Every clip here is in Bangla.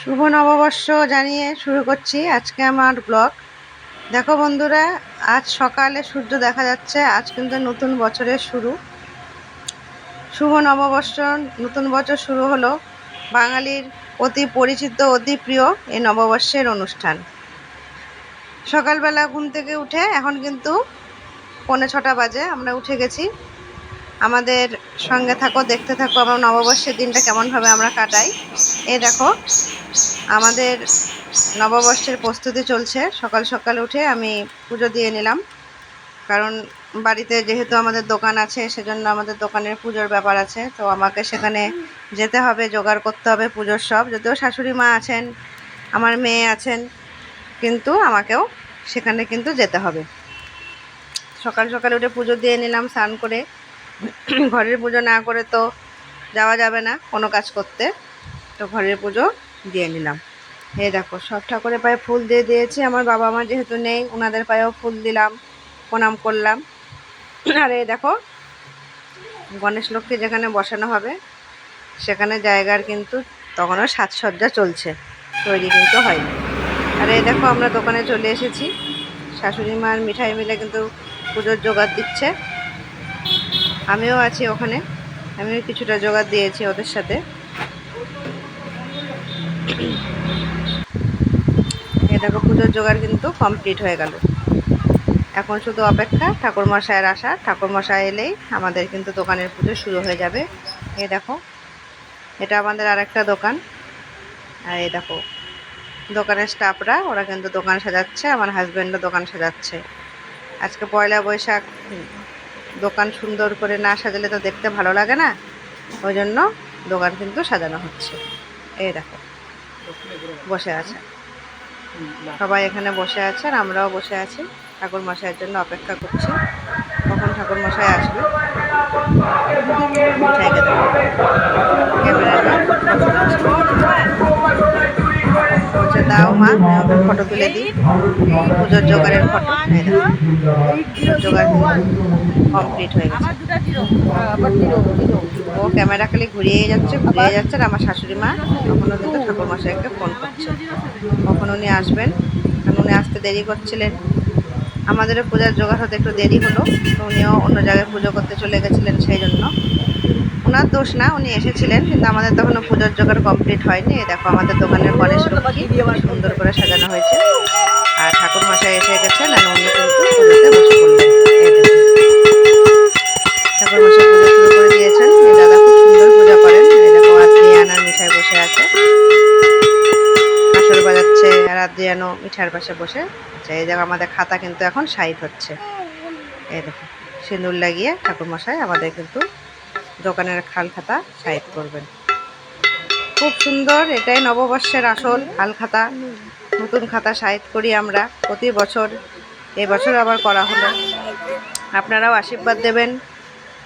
শুভ নববর্ষ জানিয়ে শুরু করছি আজকে আমার ব্লগ। দেখো বন্ধুরা, আজ সকালে সূর্য দেখা যাচ্ছে, আজ কিন্তু নতুন বছরের শুরু। শুভ নববর্ষ, নতুন বছর শুরু হলো বাঙালির অতি পরিচিত, অতি প্রিয় এই নববর্ষের অনুষ্ঠান। সকালবেলা ঘুম থেকে উঠে এখন কিন্তু পৌনে ছটা বাজে, আমরা উঠে গেছি। আমাদের সঙ্গে থাকো, দেখতে থাকো আমরা নববর্ষের দিনটা কেমনভাবে আমরা কাটাই। এই দেখো আমাদের নববর্ষের প্রস্তুতি চলছে। সকাল সকাল উঠে আমি পুজো দিয়ে নিলাম। কারণ বাড়িতে যেহেতু আমাদের দোকান আছে, সেজন্য আমাদের দোকানের পুজোর ব্যাপার আছে। তো আমাকে সেখানে যেতে হবে, জোগাড় করতে হবে পুজোর সব। যদিও শাশুড়ি মা আছেন, আমার মেয়ে আছেন, কিন্তু আমাকেও সেখানে কিন্তু যেতে হবে। সকাল সকাল উঠে পুজো দিয়ে নিলাম স্নান করে। ঘরের পুজো না করে তো যাওয়া যাবে না কোনো কাজ করতে। তো ঘরের পুজো দিয়ে নিলাম। এই দেখো, সব ঠাকুরের পায়ে ফুল দিয়ে দিয়েছি। আমার বাবা মা যেহেতু নেই, ওনাদের পায়েও ফুল দিলাম, প্রণাম করলাম। আর এই দেখো, গণেশ লক্ষ্মী যেখানে বসানো হবে, সেখানে জায়গার কিন্তু তখনও সাজসজ্জা চলছে। তৈরি কিন্তু হয়নি। আর এই দেখো, আমরা দোকানে চলে এসেছি। শাশুড়ি মার মিঠাই মিলে কিন্তু পুজোর জোগাড় দিচ্ছে। আমিও আছি ওখানে। আমিও কিছুটা জোগাড় দিয়েছি ওদের সাথে। দেখো পুজোর জোগাড় কিন্তু কমপ্লিট হয়ে গেল। এখন শুধু অপেক্ষা ঠাকুরমশাইয়ের আসা। ঠাকুরমশাই এলেই আমাদের কিন্তু দোকানের পুজো শুরু হয়ে যাবে। এ দেখো, এটা আমাদের আরেকটা দোকান। আর এই দেখো, দোকানের স্টাফরা ওরা কিন্তু দোকান সাজাচ্ছে, আমার হাজব্যান্ডও দোকান সাজাচ্ছে। আজকে পয়লা বৈশাখ দোকান সুন্দর করে না সাজালে তো দেখতে ভালো লাগে না। ওই জন্য দোকান কিন্তু সাজানো হচ্ছে। এই দেখো। বসে আছে। সবাই এখানে বসে আছে আর আমরাও বসে আছি। ঠাকুর মশাইয়ের জন্য অপেক্ষা করছি। কখন ঠাকুর মশাই আসবে? দাও মা। ফটো তুলে দিই। পুজোর জোগাড়ের ফটো জোগাড় কমপ্লিট হয়ে গেছে। ও ক্যামেরা খালি ঘুরিয়ে যাচ্ছে ঘুরিয়ে যাচ্ছে আর আমার শাশুড়ি মা তখনও কিন্তু ঠাকুর মশাইকে ফোন করছে। কখন উনি আসবেন। কারণ উনি আসতে দেরি করছিলেন। আমাদেরও পূজার জোগাড় হতে একটু দেরি হলো। তো উনিও অন্য জায়গায় পুজো করতে চলে গেছিলেন সেই জন্য। ওনার দোষ না, উনি এসেছিলেন, কিন্তু আমাদের তখনও পুজোর জোগাড় কমপ্লিট হয়নি। দেখো, আমাদের দোকানের গণেশ লক্ষ্মী সুন্দর করে সাজানো হয়েছে। আর ঠাকুর মশাই এসে গেছেন, আর উনি কিন্তু পুজো করে দিয়েছেন। খুব সুন্দর পূজা করেন। দেখো বসে আছে। বাজাচ্ছে মিঠার পাশে বসে এই দেখো, আমাদের খাতা কিন্তু এখন সাইড হচ্ছে। এই দেখো, সিঁদুর লাগিয়ে ঠাকুর মশাই আমাদের কিন্তু দোকানের খাল খাতা সাইড করবেন। খুব সুন্দর এটাই নববর্ষের আসল খাল খাতা। নতুন খাতা সাইড করি আমরা প্রতি বছর। এবছর আবার করা হলো। আপনারাও আশীর্বাদ দেবেন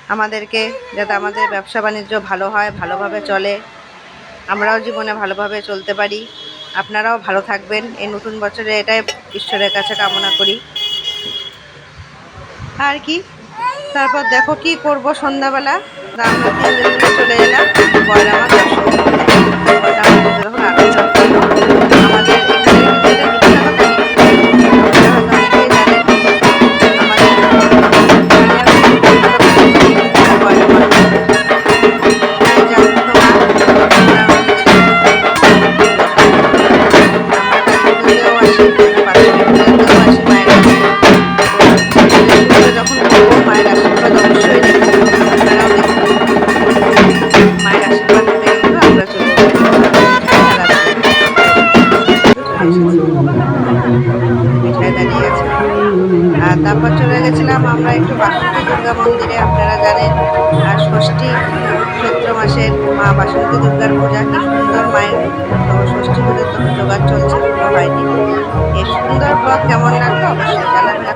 আমাদেরকে যাতে আমাদের ব্যবসা বাণিজ্য ভালো হয়, ভালোভাবে চলে। আমরাও জীবনে ভালোভাবে চলতে পারি। আপনারাও ভালো থাকবেন। এই নতুন বছরে এটাই ঈশ্বরের কাছে কামনা করি। আর কি? তারপর দেখো কি করব সন্ধ্যাবেলা? আমরা তিনজন মিলে চলে এলাম পয়লা আমার দর্শন করতে। তারপর চলে গেছিলাম আমরা একটু বাসন্তী দুর্গা মন্দিরে, আপনারা জানেন। আর ষষ্ঠী, চৈত্র মাসের মা বাসন্তী দুর্গার পূজা, কি সুন্দর মায়ের তো ষষ্ঠী পুজোর জোগাড় চলছে হয়নি। এই সুন্দর পথ কেমন লাগল? অবশ্যই